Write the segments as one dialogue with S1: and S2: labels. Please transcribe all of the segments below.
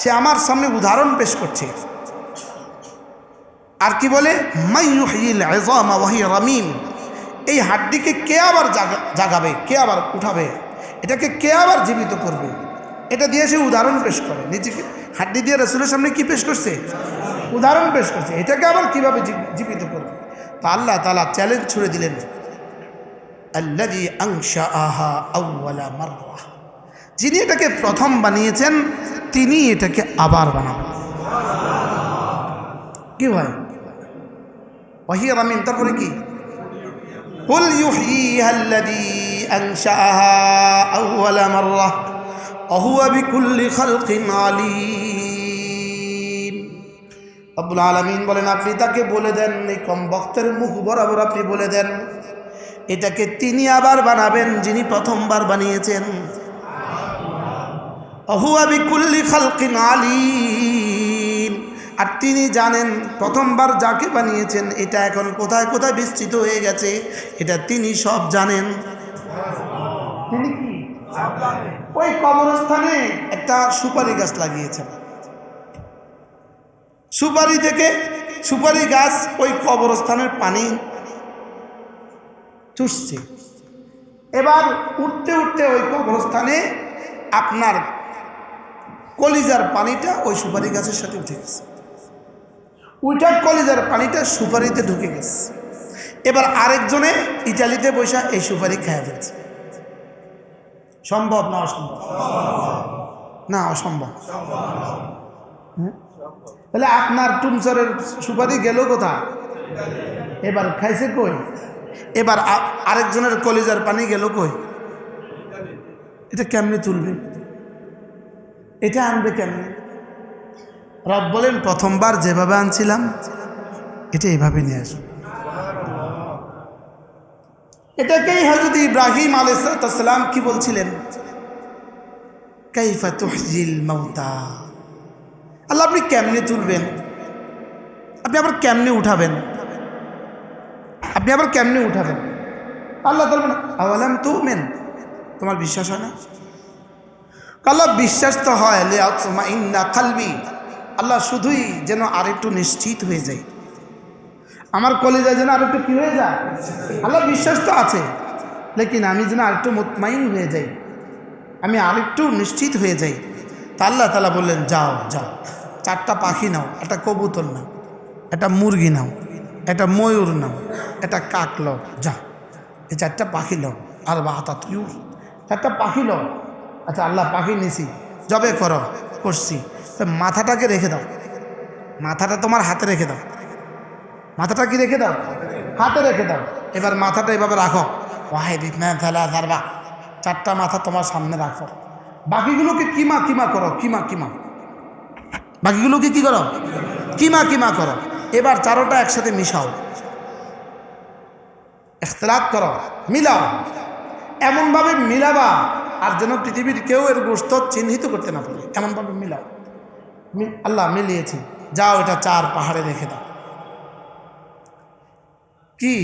S1: সে আমার সামনে উদাহরণ পেশ করছে। আর কি বলে? এই হাড্ডিকে কে আবার জাগাবে? কে আবার উঠাবে? এটাকে কে আবার জীবিত করবে? এটা দিয়ে সে উদাহরণ পেশ করে। নিজেকে হাড্ডি দিয়ে রসুলের সামনে কি পেশ করছে? উদাহরণ পেশ করছে। এটাকে আবার কীভাবে জীবিত করবে? তা আল্লাহ তালা চ্যালেঞ্জ ছুড়ে দিলেন। আল্লাহ আংশা আহা আউ্লা মারবাহ যিনি এটাকে প্রথম বানিয়েছেন তিনি এটাকে আবার বানাবেন কি ভাই ওয়াহিয়া রামিম তারপরে কি قل يحييها الذي أنشأها أول مرة وهو بكل خلق عليم আব্বুল আলমিন বলেন আপনি তাকে বলে দেন এই কম বক্তের মুখ বরাবর আপনি বলে দেন এটাকে তিনি আবার বানাবেন যিনি প্রথমবার বানিয়েছেন অহুয়া বিকুল্লি খালকিন আলিম। আর তিনি জানেন প্রথমবার যাকে বানিয়েছেন এটা এখন কোথায় কোথায় বিস্তৃত হয়ে গেছে এটা তিনি সব জানেন। তিনি কি? ওই কবরস্থানে একটা সুপারি গাছ লাগিয়েছেন। সুপারি থেকে সুপারি গাছ ওই কবরস্থানের পানি চুষছে। এবার উঠতে উঠতে ওই কবরস্থানে আপনার কলিজার পানিটা ওই সুপারি গাছের সাথে উঠে গেছে। ওইটার কলিজার পানিটা সুপারিতে ঢুকে গেছে। এবার আরেকজনে ইটালিতে বসে এই সুপারি খেয়ে ফেলছে। সম্ভব না অসম্ভব? না, অসম্ভব? তাহলে আপনার টুমসরের সুপারি গেল কোথায়? এবার খাইছে কই? এবার আরেকজনের কলিজার পানি গেল কই? এটা কেমনি তুলবে এটা আনবে কেমনে? রব বলেন, প্রথমবার যেভাবে আনছিলাম, এটা এভাবে নিয়ে আসবে। এটাকেই হজরত ইব্রাহিম আলাইসালাম কি বলছিলেন? আল্লাহ, আপনি কেমনে তুলবেন? আপনি আবার কেমনে উঠাবেন? আপনি আবার কেমনে উঠাবেন? আল্লাহ বলবেন আওয়ালাম তো মেন তোমার বিশ্বাস হয় না? আল্লাহ বিশ্বাস তো হয়, লে ইন্না কালবি। আল্লাহ শুধুই যেন আরেকটু নিশ্চিত হয়ে যায়। আমার কলেজে যেন আরেকটু কী হয়ে যায়? আল্লাহ বিশ্বাস তো আছে, লেকিন আমি যেন আরেকটু মুতমাইন হয়ে যাই। আমি আরেকটু নিশ্চিত হয়ে যাই। তা আল্লাহ তালা বললেন, যাও যাও। চারটা পাখি নাও, একটা কবুতর নাও, একটা মুরগি নাও, একটা ময়ূর নাও, একটা কাক লও যা এই চারটা পাখি লও আর বা হাতাত ইউ চারটা পাখি লও আচ্ছা আল্লাহ পাখি নিছি, জবে করো, করছি। মাথাটাকে রেখে দাও। মাথাটা তোমার হাতে রেখে দাও। মাথাটা কি রেখে দাও? হাতে রেখে দাও। এবার মাথাটা এভাবে রাখো। ওয়াহিদ থালা চারটা মাথা তোমার সামনে রাখো। বাকিগুলোকে কিমা কিমা করো, কিমা কিমা। বাকিগুলোকে কি করো? কিমা কিমা করো। এবার চারোটা একসাথে মিশাও। এখতলাত করো। মিলাও। এমনভাবে মিলাবা আর যেন পৃথিবীর কেউ এর গোস্ত চিহ্নিত করতে না পারে, এমনভাবে মিলাও। আল্লাহ মিলিয়েছি যাও এটা চার পাহাড়ে রেখে দাও। কি?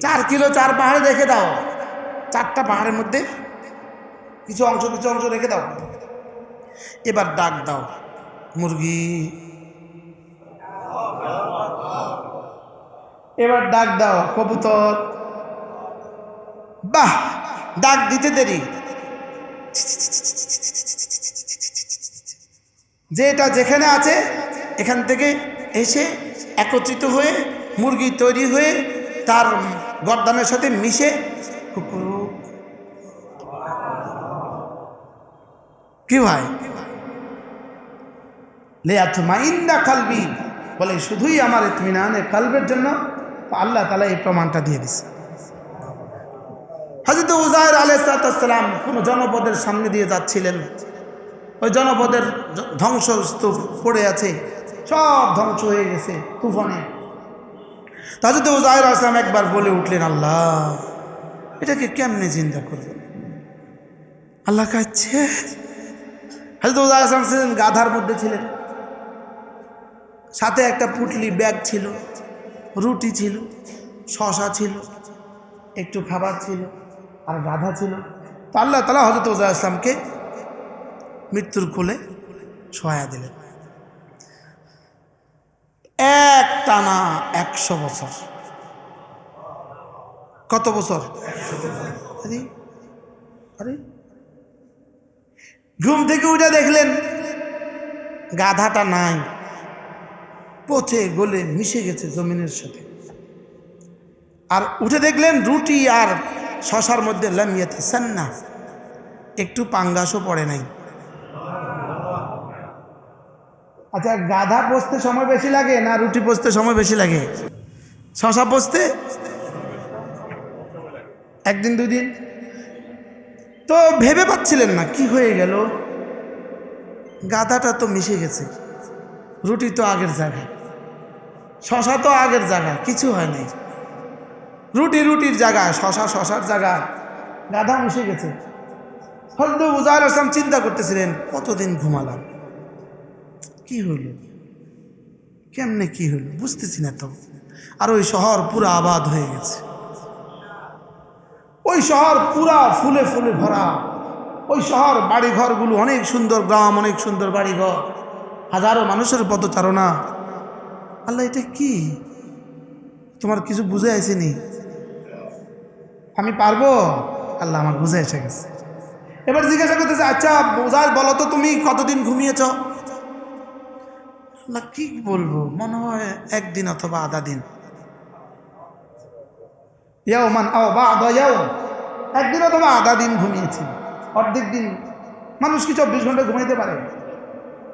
S1: চার কিলো চার পাহাড়ে রেখে দাও। চারটা পাহাড়ের মধ্যে কিছু অংশ কিছু অংশ রেখে দাও। এবার ডাক দাও, মুরগি। এবার ডাক দাও, কবুতর। বাহ! ডাক দিতে দেরি। যে এটা যেখানে আছে, এখান থেকে এসে একত্রিত হয়ে মুরগি তৈরি হয়ে তার গরদানের সাথে মিশে কি ভাই লে আতমাইন্না কালবি বলে, শুধুই আমার ইতমিনানে কালবের জন্য আল্লাহ তালা এই প্রমাণটা দিয়ে দিছে হাজরত উজায়ের আলাইসালাম কোনো জনপদের সামনে দিয়ে যাচ্ছিলেন। ওই জনপদের ধ্বংসস্তূপ পড়ে আছে, সব ধ্বংস হয়ে গেছে তুফানে। হাজরত উজায়ের আসলাম একবার বলে উঠলেন, আল্লাহ, এটাকে কেমনে চিন্তা করবেন আল্লাহ কাছে হাজরত উজায়ের আসলাম ছিলেন গাধার মধ্যে ছিলেন। সাথে একটা পুটলি ব্যাগ ছিল, রুটি ছিল, শশা ছিল, একটু খাবার ছিল। আর গাধা ছিল। তো আল্লাহ তালা হজরত ওজা ইসলামকে মৃত্যুর কোলে সহায়া দিলেন। এক টানা একশো বছর। কত বছর? আরে। ঘুম থেকে উঠে দেখলেন গাধাটা নাই। পথে গলে মিশে গেছে জমিনের সাথে। আর উঠে দেখলেন রুটি আর শশার মধ্যে লামিয়াতে সান্না একটু পাঙ্গাসও পড়ে নাই। আচ্ছা গাধা পোষতে সময় বেশি লাগে না রুটি পোষতে সময় বেশি লাগে? শশা পোষতে একদিন দুই দিন তো ভেবে পাচ্ছিলেন না, কি হয়ে গেল? গাধাটা তো মিশে গেছে। রুটি তো আগের জায়গায়। শশা তো আগের জায়গায়, কিছু হয় নাই। রুটি রুটির জায়গায় শশা শশার জায়গায় গাধা মিশে গেছে। হয়তো উজার আসলাম চিন্তা করতেছিলেন, কতদিন ঘুমালাম? কি হইল কেমনে কি হইল বুঝতেছি না তো। আর ওই শহর পুরো আবাদ হয়ে গেছে। ওই শহর পুরা ফুলে ফুলে ভরা। ওই শহর বাড়িঘরগুলো অনেক সুন্দর, গ্রাম অনেক সুন্দর বাড়িঘর। হাজারো মানুষের পদচারণা। আল্লাহ, এটা কি? তোমার কিছু বুঝে আসেনি? আমি পারব? আল্লাহ আমার বুঝে এসে গেছে। এবার জিজ্ঞাসা করতেছে আচ্ছা বোঝা বলো তো, তুমি কতদিন ঘুমিয়েছ? আল্লাহ, কি বলব? মনে হয় একদিন অথবা আধা দিন। ইয়াও মান আও বা আধা ইয়াও একদিন অথবা আধা দিন ঘুমিয়েছি। অর্ধেক দিন। মানুষ কি চব্বিশ ঘণ্টা ঘুমাইতে পারে?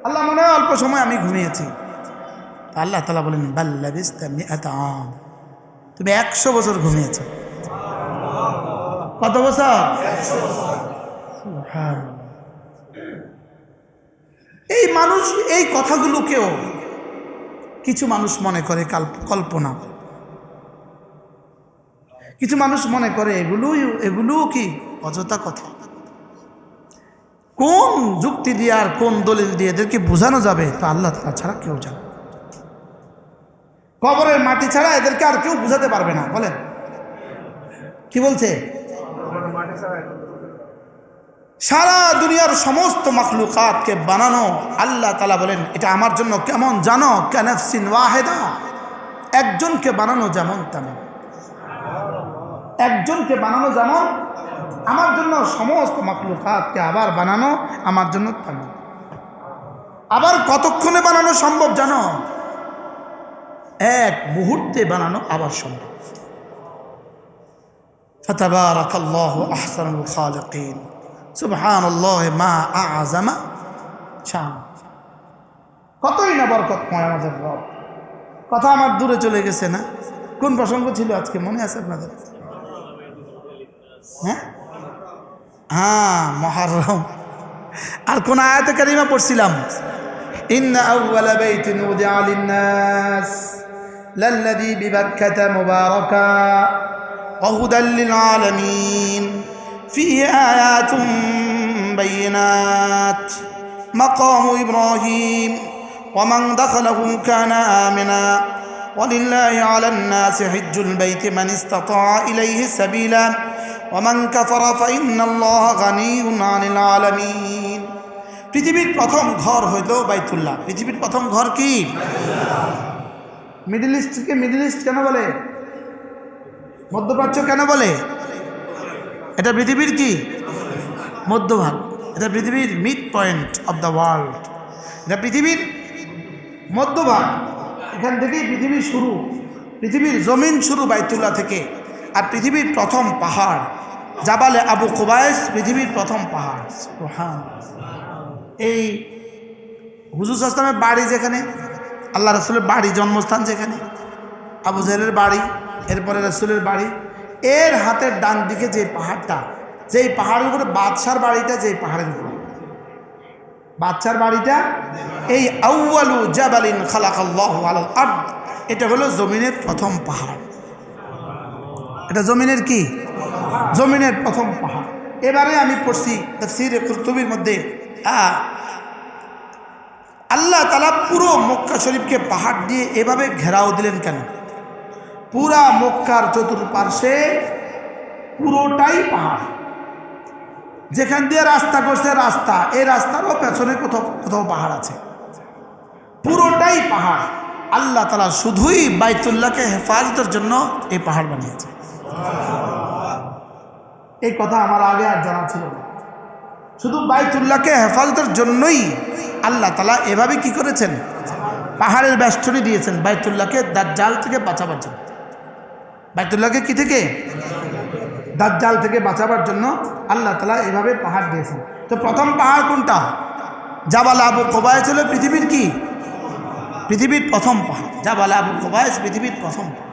S1: আল্লাহ মনে হয় অল্প সময় আমি ঘুমিয়েছি। আল্লাহ তালা বলেন বাল্লা বিস্তামি তুমি একশো বছর ঘুমিয়েছ। কত বছর? এই মানুষ এই কথাগুলোকেও কিছু মানুষ মনে করে কল্পনা। কিছু মানুষ মনে করে এগুলোই এগুলোও কি অযথা কথা? কোন যুক্তি দিয়ে আর কোন দলিল দিয়ে এদেরকে বোঝানো যাবে তা আল্লাহ তালা ছাড়া কেউ জানে কবরের মাটি ছাড়া এদেরকে আর কেউ বুঝাতে পারবে না। বলেন। কি বলছে? সারা দুনিয়ার সমস্ত মখলুকাতকে বানানো আল্লাহ তালা বলেন, এটা আমার জন্য কেমন জানো? ক্যানফসিন ওয়াহেদা। একজনকে বানানো যেমন তেমন। একজনকে বানানো যেমন, আমার জন্য সমস্ত মখলুকাতকে আবার বানানো আমার জন্য তেমন। আবার কতক্ষণে বানানো সম্ভব জানো? এক মুহূর্তে বানানো আবার সম্ভব। فتبارك الله أحسن الخالقين سبحان الله ما أعظم شان কতই না বরকতময় আমাদের রব কথা আমার দূরে চলে গেছে না কোন প্রসঙ্গ ছিল আজকে মনে আছে আপনাদের হ্যাঁ হ্যাঁ মহারম আর কোন আয়াতে কারিমা পড়ছিলাম إن أول بيت وضع للناس للذي ببكة مباركا وهدى للعالمين فيه آيات بينات مقام إبراهيم ومن دخله كان آمنا ولله على الناس حج البيت من استطاع إليه سبيلا ومن كفر فإن الله غني عن العالمين পৃথিবীর প্রথম ঘর হইল বাইতুল্লাহ পৃথিবীর প্রথম ঘর কি মিডিল ইস্টকে মিডিল ইস্ট কেন বলে মধ্যপ্রাচ্য কেন বলে? এটা পৃথিবীর কি? মধ্যভাগ। এটা পৃথিবীর mid point of the world এটা পৃথিবীর মধ্যভাগ। এখান থেকেই পৃথিবীর শুরু। পৃথিবীর জমিন শুরু বাইতুল্লাহ থেকে। আর পৃথিবীর প্রথম পাহাড় জাবালে আবু কুবায়েস পৃথিবীর প্রথম পাহাড়। সুবহান। এই হুজুর আসলামের বাড়ি যেখানে, আল্লাহ রসুলের বাড়ি জন্মস্থান যেখানে, আবু জাহেলের বাড়ি। এরপরে রসুলের বাড়ি। এর হাতের ডান দিকে যে পাহাড়টা, যেই পাহাড়ের উপরে বাদশার বাড়িটা, যেই পাহাড়ের উপরে। বাচ্চার বাড়িটা, এই আউয়ালু জাবালিন খালাকাল্লাহ আর্দ, এটা হলো জমিনের প্রথম পাহাড়। এটা জমিনের কি? জমিনের প্রথম পাহাড়। এবারে আমি পড়ছি তফসির কুরতুবির মধ্যে আল্লাহ তালা পুরো মক্কা শরীফকে পাহাড় দিয়ে এভাবে ঘেরাও দিলেন কেন? পুরা মক্কার চতুর্পার্শ্বে পুরোটাই পাহাড়। যেখান দিয়ে রাস্তা করছে রাস্তা, এই রাস্তারও পেছনে কোথাও কোথাও পাহাড় আছে। পুরোটাই পাহাড়। আল্লাহ তালা শুধুই বাইতুল্লাহকে হেফাজতের জন্য এই পাহাড় বানিয়েছে। এই কথা আমার আগে আর জানা ছিল শুধু বাইতুল্লাহকে হেফাজতের জন্যই আল্লাহ তালা এভাবে কি করেছেন? পাহাড়ের বেষ্টনী দিয়েছেন বাইতুল্লাহকে দাজ্জাল থেকে বাঁচাবার জন্য। বাইতুল্লাহকে কি থেকে? দাজ্জাল থেকে বাঁচাবার জন্য আল্লাহ তালা এভাবে পাহাড় দিয়েছেন। তো প্রথম পাহাড় কোনটা? জাবাল আবু কোবায়স হলো পৃথিবীর কি? পৃথিবীর প্রথম পাহাড়। জাবাল আবু কোবায়স পৃথিবীর প্রথম পাহাড়।